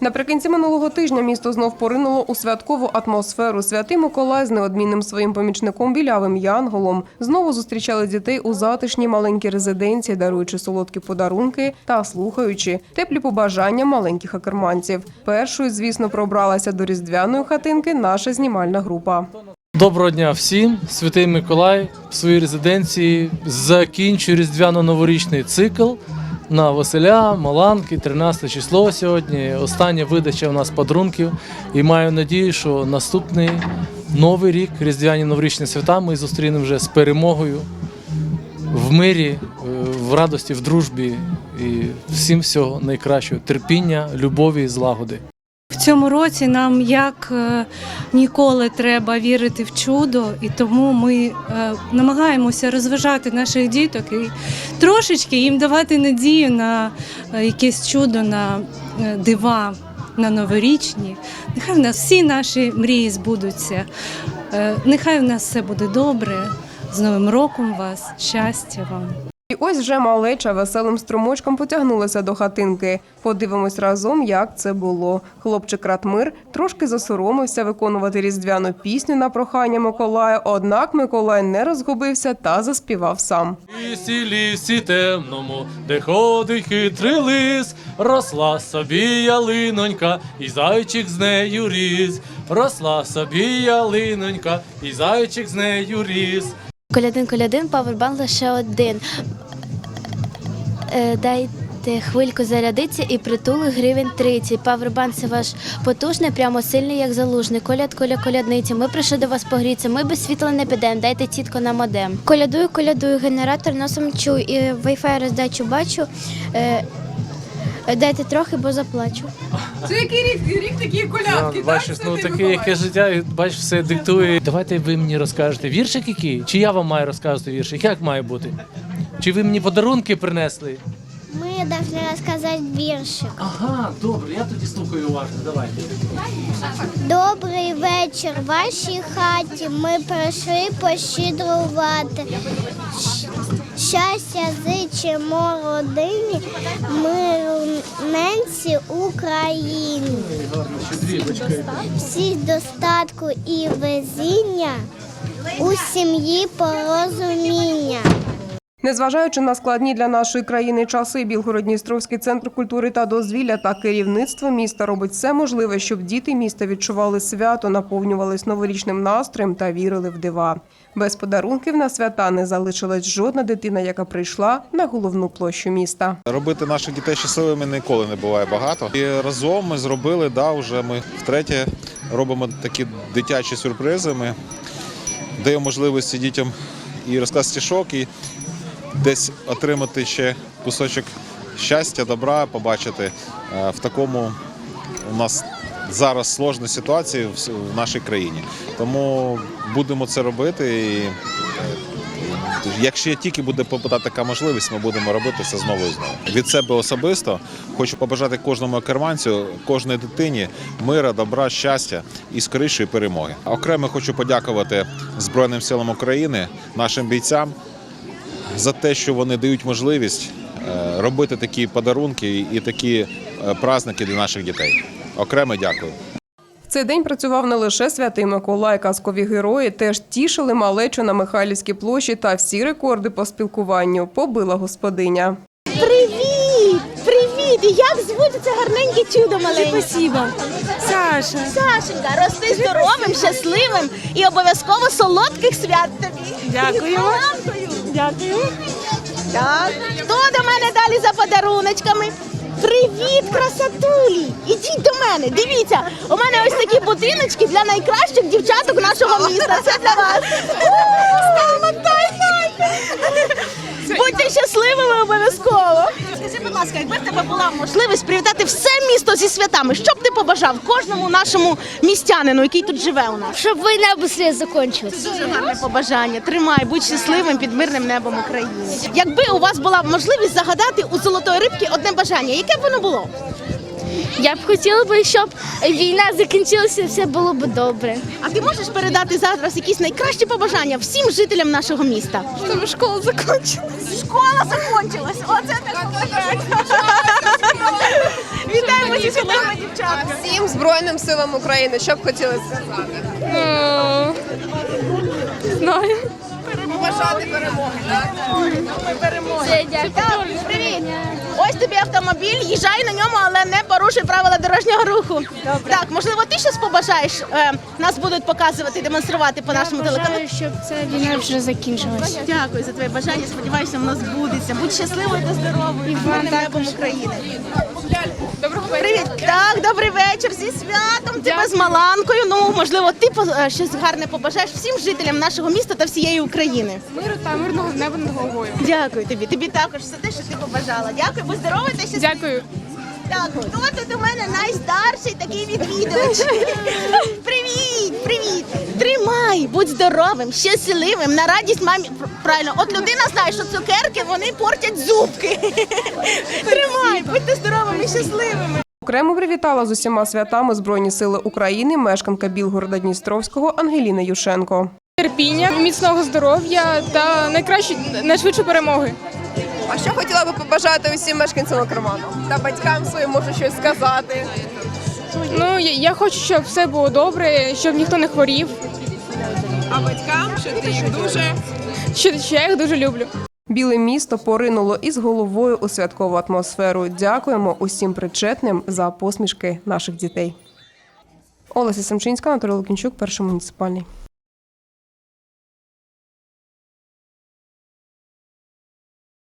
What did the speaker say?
Наприкінці минулого тижня місто знов поринуло у святкову атмосферу. Святий Миколай з неодмінним своїм помічником білявим Янголом знову зустрічали дітей у затишній маленькій резиденції, даруючи солодкі подарунки та слухаючи теплі побажання маленьких акерманців. Першою, звісно, пробралася до різдвяної хатинки наша знімальна група. Доброго дня всім! Святий Миколай в своїй резиденції закінчує різдвяно-новорічний цикл на Василя, Маланки, 13 число сьогодні. Остання видача у нас подарунків. І маю надію, що наступний новий рік, різдвяні новорічні свята, ми зустрінемо вже з перемогою в мирі, е, в радості, в дружбі і всім всього найкращого. Терпіння, любові і злагоди. Цьому році нам як е, ніколи треба вірити в чудо, і тому ми е, намагаємося розважати наших діток і трошечки їм давати надію на е, якесь чудо, на дива, на новорічні. Нехай в нас всі наші мрії збудуться. Нехай в нас все буде добре. З Новим роком вас, щастя вам! І ось вже малеча веселим струмочком потягнулася до хатинки. Подивимось разом, як це було. Хлопчик Ратмир трошки засоромився виконувати різдвяну пісню на прохання Миколая. Однак Миколай не розгубився та заспівав сам. лісі, лісі темному, де ходить хитрий лис, росла собі ялинонька, і зайчик з нею ріс. Росла собі ялинонька, і зайчик з нею ріс. Колядин, колядин, павербанк лише один. Е, Дайте хвильку зарядиться і притули гривень 30. Павербанк це ваш потужний, прямо сильний, як залужний. Коляд, коля, колядниці. Ми прийшли до вас погріться. Ми без світла не підемо. Дайте тітко на модем. Колядую, колядую, генератор носом чую. І Wi-Fi роздачу бачу. Е, Дайте трохи, бо заплачу. Це який рік? Рік такі колядки, Бачиш, ну таке яке життя, і бачиш, все диктує. Давайте ви мені розкажете віршик який? Чи я вам маю розказувати віршик? Як має бути? Чи ви мені подарунки принесли? Ми повинні розказати віршик. Ага, добре, я тоді слухаю уважно. Давайте. Добрий вечір вашій хаті. Ми прийшли пощедрувати. Щастя зичимо родині, миру ненці Україні. Всіх достатку і везіння, у сім'ї порозуміння. Незважаючи на складні для нашої країни часи, Білгород-Дністровський центр культури та дозвілля та керівництво міста робить все можливе, щоб діти міста відчували свято, наповнювались новорічним настроєм та вірили в дива. Без подарунків на свята не залишилась жодна дитина, яка прийшла на головну площу міста. Робити наших дітей щасливими ніколи не буває багато. І разом ми зробили, да, вже ми втретє робимо такі дитячі сюрпризи. Ми даємо можливості дітям і розказ стішок, і десь отримати ще кусочок щастя, добра, побачити Е, в такому у нас зараз сложна ситуація в нашій країні. Тому будемо це робити. І Якщо тільки буде попадати така можливість, ми будемо робити це знову і знову. Від себе особисто хочу побажати кожному керманцю, кожній дитині мира, добра, щастя і скорішої перемоги. Окремо хочу подякувати Збройним силам України, нашим бійцям за те, що вони дають можливість е, робити такі подарунки і такі е, праздники для наших дітей. Окремо дякую. Цей день працював не лише святий Миколай, казкові герої теж тішили малечу на Михайлівській площі та всі рекорди по спілкуванню побила господиня. Привіт! Привіт! Як звуть це гарненьке чудо маленьке? Спасибо, Саша. Сашенька, рости здоровим, щасливим і обов'язково солодких свят тобі. Дякую. Дякую. Так. Хто до мене далі за подаруночками? Привіт, красотулі! Ідіть до мене, дивіться, у мене ось такі будиночки для найкращих дівчаток нашого міста. Це для вас. Ласка, якби в тебе була можливість привітати все місто зі святами, що б ти побажав кожному нашому містянину, який тут живе у нас? Щоб війна швидше закінчилася. Дуже гарне побажання. Тримай, будь щасливим під мирним небом України. Якби у вас була можливість загадати у золотої рибки одне бажання, яке б воно було? Я б хотіла би, щоб війна закінчилася, все було б добре. А ти можеш передати зараз якісь найкращі побажання всім жителям нашого міста? Щоб школа закінчилася. Школа закінчилась. Оце так побажання. Вітаємо зі святами, дівчатка. Всім Збройним силам України, що б хотіли сказати? Знаю. Побажати перемоги, привіт. Ось тобі автомобіль, їжджай на ньому, але не порушуй правила дорожнього руху. Так, можливо, ти щось побажаєш. Е, Нас будуть показувати, демонструвати по нашому телеканалу. щоб ця війна вже закінчилась. Дякую за твоє бажання. Сподіваюся, воно збудеться. Будь щасливою та здоровою. І мирним небом України. Привіт. Так, добрий вечір. Зі святом тебе з Маланкою. Ну, можливо, ти по- е, щось гарне побажаєш всім жителям нашого міста та всієї України. Миру та мирного неба над головою. Дякую тобі. Тобі також все те, що ти побажала. Дякую, щасливий. Дякую. Так, хто тут у мене найстарший такий відвідувач? Привіт, привіт! Тримай, будь здоровим, щасливим, на радість мамі. Правильно, от людина знає, що цукерки вони портять зубки. Тримай, будьте здоровими, щасливими. Окремо привітала з усіма святами Збройні сили України мешканка Білгорода Дністровського Ангеліна Юшенко. Терпіння, міцного здоров'я та найкраще найшвидше перемоги. А що хотіла би побажати усім мешканцям Окреману? Та батькам своїм може щось сказати. Ну я, я хочу, щоб все було добре, щоб ніхто не хворів. А батькам, що ти їх дуже Що, що я їх дуже люблю. Біле місто поринуло із головою у святкову атмосферу. Дякуємо усім причетним за посмішки наших дітей. Олеся Семчинська, Анатолій Лукінчук, перший муніципальний.